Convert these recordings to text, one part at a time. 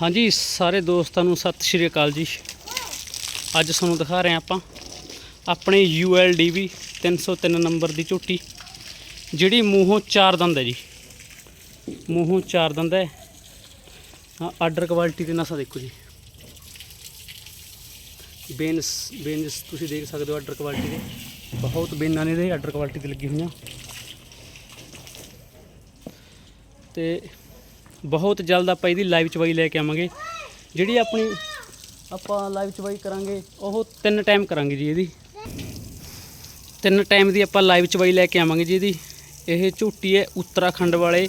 ਹਾਂਜੀ, ਸਾਰੇ ਦੋਸਤਾਂ ਨੂੰ ਸਤਿ ਸ਼੍ਰੀ ਅਕਾਲ ਜੀ। ਅੱਜ ਤੁਹਾਨੂੰ ਦਿਖਾ ਰਹੇ ਹਾਂ ਆਪਾਂ ਆਪਣੇ ULDV 303 ਨੰਬਰ ਦੀ ਝੋਟੀ, ਜਿਹੜੀ ਮੂੰਹੋਂ ਚਾਰ ਦੰਦ ਹੈ ਜੀ। ਮੂੰਹੋਂ ਚਾਰ ਦੰਦ ਹੈ। ਹਾਂ ਆਰਡਰ ਕੁਆਲਿਟੀ ਦੇ ਨਸਾ ਦੇਖੋ ਜੀ। ਬੇਨਸ ਬੇਨਸ ਤੁਸੀਂ ਦੇਖ ਸਕਦੇ ਹੋ ਆਰਡਰ ਕੁਆਲਿਟੀ ਦੇ। ਬਹੁਤ ਬੇਨਾਂ ਨੇ ਦੇ ਆਰਡਰ ਕੁਆਲਿਟੀ ਤੇ ਲੱਗੀ ਹੋਈਆਂ। ਤੇ ਬਹੁਤ ਜਲਦ ਆਪਾਂ ਇਹਦੀ ਲਾਈਵ ਚਵਾਈ ਲੈ ਕੇ ਆਵਾਂਗੇ। ਜਿਹੜੀ ਆਪਣੀ ਆਪਾਂ ਲਾਈਵ ਚਵਾਈ ਕਰਾਂਗੇ ਉਹ ਤਿੰਨ ਟਾਈਮ ਕਰਾਂਗੇ ਜੀ ਇਹਦੀ। ਤਿੰਨ ਟਾਈਮ ਦੀ ਆਪਾਂ ਲਾਈਵ ਚਵਾਈ ਲੈ ਕੇ ਆਵਾਂਗੇ ਜੀ ਇਹਦੀ। ਇਹ ਝੂਟੀ ਹੈ ਉੱਤਰਾਖੰਡ ਵਾਲੇ।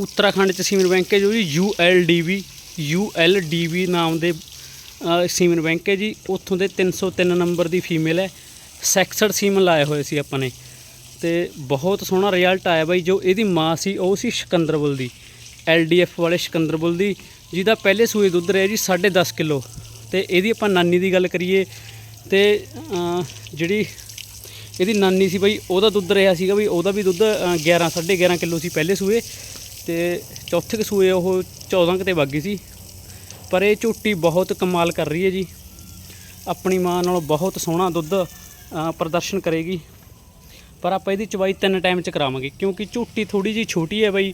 ਉੱਤਰਾਖੰਡ ਚ ਸੀਮਨ ਬੈਂਕ ਹੈ ਜੋ ਜੀ ULDV ULDV ਨਾਮ ਦੇ ਅ, ਸੀਮਨ ਬੈਂਕ ਹੈ ਜੀ। ਉੱਥੋਂ ਦੇ 303 ਨੰਬਰ ਦੀ ਫੀਮੇਲ ਹੈ। ਸੈਕਸਡ ਸੀਮਨ ਲਾਏ ਹੋਏ ਸੀ ਆਪਾਂ ਨੇ। ਤੇ ਬਹੁਤ ਸੋਹਣਾ ਰਿਜ਼ਲਟ ਆਇਆ ਬਾਈ ਜੋ ਇਹਦੀ ਮਾਂ ਸੀ ਉਹ ਸੀ ਸਿਕੰਦਰਬੁਲ ਦੀ। ਐਲਡੀਐਫ ਵਾਲੇ ਸਿਕੰਦਰਬੁਲ ਦੀ ਜਿਹਦਾ ਪਹਿਲੇ ਸੂਏ ਦੁੱਧ ਰਿਹਾ ਜੀ 10.5 ਕਿਲੋ। ਤੇ ਇਹਦੀ ਆਪਾਂ ਨਾਨੀ ਦੀ ਗੱਲ ਕਰੀਏ ਤੇ ਜਿਹੜੀ ਇਹਦੀ ਨਾਨੀ ਸੀ ਬਈ ਉਹਦਾ ਦੁੱਧ ਰਿਹਾ ਸੀਗਾ ਬਈ ਉਹਦਾ ਵੀ ਦੁੱਧ ਅ, 11 11.5 ਕਿਲੋ ਸੀ ਪਹਿਲੇ ਸੂਏ। ਤੇ ਚੌਥੇ ਕੁ ਸੂਏ ਉਹ 14 ਕਿਤੇ ਵਗ ਗਈ ਸੀ। ਪਰ ਇਹ ਝੂਟੀ ਬਹੁਤ ਕਮਾਲ ਕਰ ਰਹੀ ਹੈ ਜੀ। ਆਪਣੀ ਮਾਂ ਨਾਲੋਂ ਬਹੁਤ ਸੋਹਣਾ ਦੁੱਧ ਪ੍ਰਦਰਸ਼ਨ ਕਰੇਗੀ। ਪਰ ਆਪਾਂ ਇਹਦੀ ਚਵਾਈ ਤਿੰਨ ਟਾਈਮ ਚ ਕਰਾਵਾਂਗੇ ਕਿਉਂਕਿ ਝੂਟੀ ਥੋੜੀ ਜੀ ਛੋਟੀ ਹੈ ਬਈ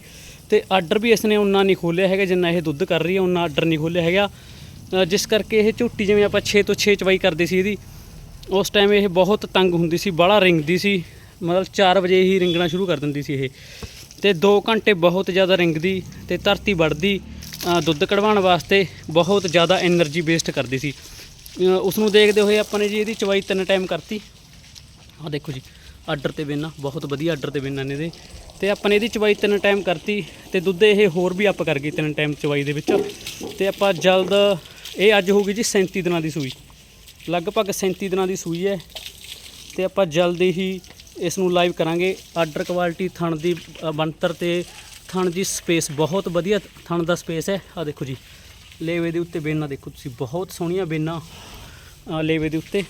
ਤੇ ਆਰਡਰ ਵੀ ਇਸ ਨੇ ਉਨਾ ਨਹੀਂ ਖੋਲਿਆ ਹੈਗਾ, ਜਿੰਨਾ ਇਹ ਦੁੱਧ ਕਰ ਰਹੀ ਹੈ, ਉਨਾ ਆਰਡਰ ਨਹੀਂ ਖੋਲਿਆ ਹੈਗਾ। ਜਿਸ ਕਰਕੇ ਇਹ ਝੋਟੀ ਜਿਵੇਂ ਆਪਾਂ 6 ਤੋਂ 6 ਚਵਾਈ ਕਰਦੇ ਸੀ ਇਹਦੀ, ਉਸ ਟਾਈਮ ਇਹ ਬਹੁਤ ਤੰਗ ਹੁੰਦੀ ਸੀ, ਬਾਹਲਾ ਰਿੰਗਦੀ ਸੀ, ਮਤਲਬ 4 ਵਜੇ ਹੀ ਰਿੰਗਣਾ ਸ਼ੁਰੂ ਕਰ ਦਿੰਦੀ ਸੀ ਇਹ। ਤੇ 2 ਘੰਟੇ ਬਹੁਤ ਜ਼ਿਆਦਾ ਰਿੰਗਦੀ ਤੇ ਧਰਤੀ ਵੜਦੀ ਦੁੱਧ ਕਢਵਾਉਣ ਵਾਸਤੇ ਬਹੁਤ ਜ਼ਿਆਦਾ એનર્ਜੀ ਵੇਸਟ ਕਰਦੀ ਸੀ। ਉਸ ਨੂੰ ਦੇਖਦੇ ਹੋਏ ਆਪਾਂ ਨੇ ਜੀ ਇਹਦੀ ਚਵਾਈ ਤਿੰਨ ਟਾਈਮ ਕਰਤੀ। ਆਹ ਦੇਖੋ ਜੀ। ਆਰਡਰ ਤੇ ਵੇਨਾ, ਬਹੁਤ ਵਧੀਆ ਆਰਡਰ ਤੇ ਵੇਨਾ ਨੇ ਇਹਦੇ। ਤੇ ਆਪਾਂ ਨੇ ਇਹਦੀ ਚਵਾਈ ਤਿੰਨ ਟਾਈਮ ਕਰਤੀ ਤੇ ਦੁੱਧ ਇਹ ਹੋਰ ਵੀ ਅਪ ਕਰ ਗਈ ਤਿੰਨ ਟਾਈਮ ਚਵਾਈ ਦੇ ਵਿੱਚ। ਤੇ ਆਪਾਂ ਜਲਦ, ਇਹ ਅੱਜ ਹੋਊਗੀ ਜੀ 37 ਦਿਨਾਂ ਦੀ ਸੂਈ। ਲਗਭਗ 37 ਦਿਨਾਂ ਦੀ ਸੂਈ ਹੈ। ਤੇ ਆਪਾਂ ਜਲਦੀ ਹੀ ਇਸ ਨੂੰ ਲਾਈਵ ਕਰਾਂਗੇ। ਆਰਡਰ ਕੁਆਲਿਟੀ ਥਣ ਦੀ ਬਣਤਰ ਤੇ ਥਣ ਦੀ ਸਪੇਸ ਬਹੁਤ ਵਧੀਆ, ਥਣ ਦਾ ਸਪੇਸ ਹੈ। ਆ ਦੇਖੋ ਜੀ, ਲੇਵੇ ਦੇ ਉੱਤੇ ਬੇਨਾਂ ਦੇਖੋ ਤੁਸੀਂ, ਬਹੁਤ ਸੋਹਣੀਆਂ ਬੇਨਾਂ ਲੇਵੇ ਦੇ ਉੱਤੇ।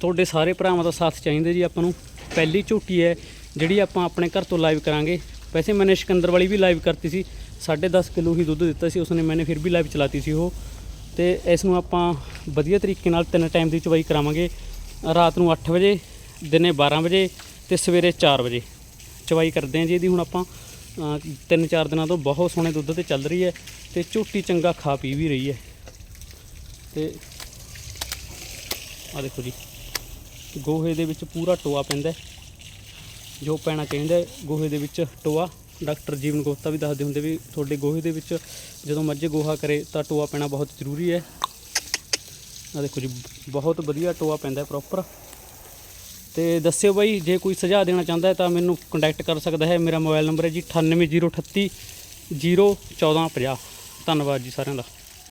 ਤੁਹਾਡੇ ਸਾਰੇ ਭਰਾਵਾਂ ਦਾ ਸਾਥ ਚਾਹੀਦਾ ਜੀ ਆਪਾਂ ਨੂੰ। ਪਹਿਲੀ ਝੂਟੀ ਹੈ ਜਿਹੜੀ ਆਪਾਂ ਆਪਣੇ ਘਰ ਤੋਂ ਲਾਈਵ ਕਰਾਂਗੇ। ਵੈਸੇ ਮੈਨੇ ਸਿਕੰਦਰ ਵਾਲੀ ਵੀ ਲਾਈਵ ਕਰਤੀ ਸੀ। 10.5 ਕਿਲੋ ਹੀ ਦੁੱਧ ਦਿੱਤਾ ਸੀ। ਉਸਨੇ ਮੈਨੇ ਫਿਰ ਵੀ ਲਾਈਵ ਚਲਾਤੀ ਸੀ ਉਹ। ਤੇ ਇਸ ਨੂੰ ਆਪਾਂ ਵਧੀਆ ਤਰੀਕੇ ਨਾਲ ਤਿੰਨ ਟਾਈਮ ਦੀ ਚਵਾਈ ਕਰਾਵਾਂਗੇ। ਰਾਤ ਨੂੰ 8 ਵਜੇ, ਦਿਨੇ 12 ਵਜੇ ਤੇ ਸਵੇਰੇ 4 ਵਜੇ। ਚਵਾਈ ਕਰਦੇ ਹਾਂ ਜੀ ਇਹਦੀ ਹੁਣ ਆਪਾਂ। ਤਿੰਨ ਚਾਰ ਦਿਨਾਂ ਤੋਂ ਬਹੁਤ ਸੋਹਣੇ ਦੁੱਧ ਤੇ ਚੱਲ ਰਹੀ ਹੈ। ਤੇ ਝੂਟੀ ਚੰਗਾ ਖਾ ਪੀ ਵੀ ਰਹੀ ਹੈ। ਤੇ ਆ ਦੇਖੋ ਜੀ। ਗੋਹੇ ਦੇ ਵਿੱਚ ਪੂਰਾ ਟੋਆ ਪੈਂਦਾ ਜੋ ਪੈਣਾ ਚਾਹੀਦਾ ਗੋਹੇ ਦੇ ਵਿੱਚ ਟੋਆ। ਡਾਕਟਰ ਜੀਵਨ ਗੁਪਤਾ ਵੀ ਦੱਸਦੇ ਹੁੰਦੇ ਵੀ ਤੁਹਾਡੇ ਗੋਹੇ ਦੇ ਵਿੱਚ ਜਦੋਂ ਮੱਝੇ ਗੋਹਾ ਕਰੇ ਤਾਂ ਟੋਆ ਪੈਣਾ ਬਹੁਤ ਜ਼ਰੂਰੀ ਹੈ। ਆ ਦੇਖੋ ਜੀ, ਬਹੁਤ ਵਧੀਆ ਟੋਆ ਪੈਂਦਾ ਪ੍ਰੋਪਰ ਤੇ ਦੱਸਿਓ ਬਾਈ, ਜੇ ਕੋਈ ਸੁਝਾਅ ਦੇਣਾ ਚਾਹੁੰਦਾ ਹੈ ਤਾਂ ਮੈਨੂੰ ਕੰਟੈਕਟ ਕਰ ਸਕਦਾ ਹੈ। ਮੇਰਾ ਮੋਬਾਈਲ ਨੰਬਰ ਹੈ ਜੀ 98038 01450 ਧੰਨਵਾਦ ਜੀ ਸਾਰਿਆਂ ਦਾ।